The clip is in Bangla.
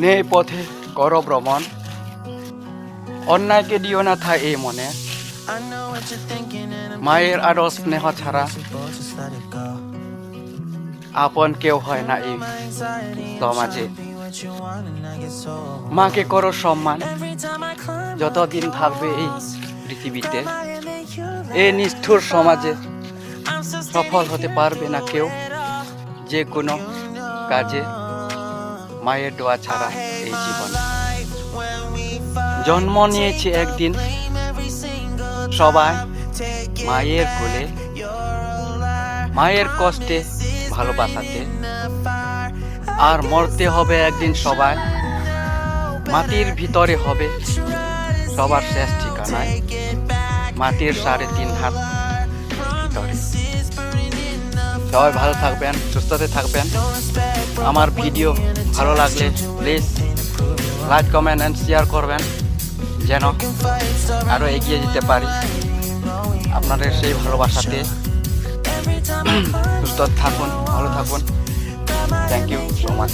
নে পথে কর ভ্রমণ। অন্যায়কে দিও না থা এই মনে। মায়ের আরও স্নেহ ছাড়া আপন কেউ হয় না এই সমাজে। মাকে করো সম্মান, যতদিন থাকবে এই পৃথিবীতে। এই নিষ্ঠুর সমাজে সফল হতে পারবে না কেউ, যে কোনো কাজে মায়ের দোয়া ছাড়া এই জীবনে। জন্ম নিয়েছি একদিন সবাই মায়ের কোলে মায়ের কষ্টে ভালোবাসাতে আর মরতে হবে একদিন সবাই। মাটির ভিতরে হবে সবার শেষ ঠিকানায়। মাটির সাড়ে তিন হাত ভিতরে। সবাই ভালো থাকবেন সুস্থতে থাকবেন। আমার ভিডিও ভালো লাগলে please like comment and share করবেন, যেন আরও এগিয়ে যেতে পারি। আপনাদের সেই ভালোবাসাতে সুস্থ থাকুন, ভালো থাকুন। Thank you so much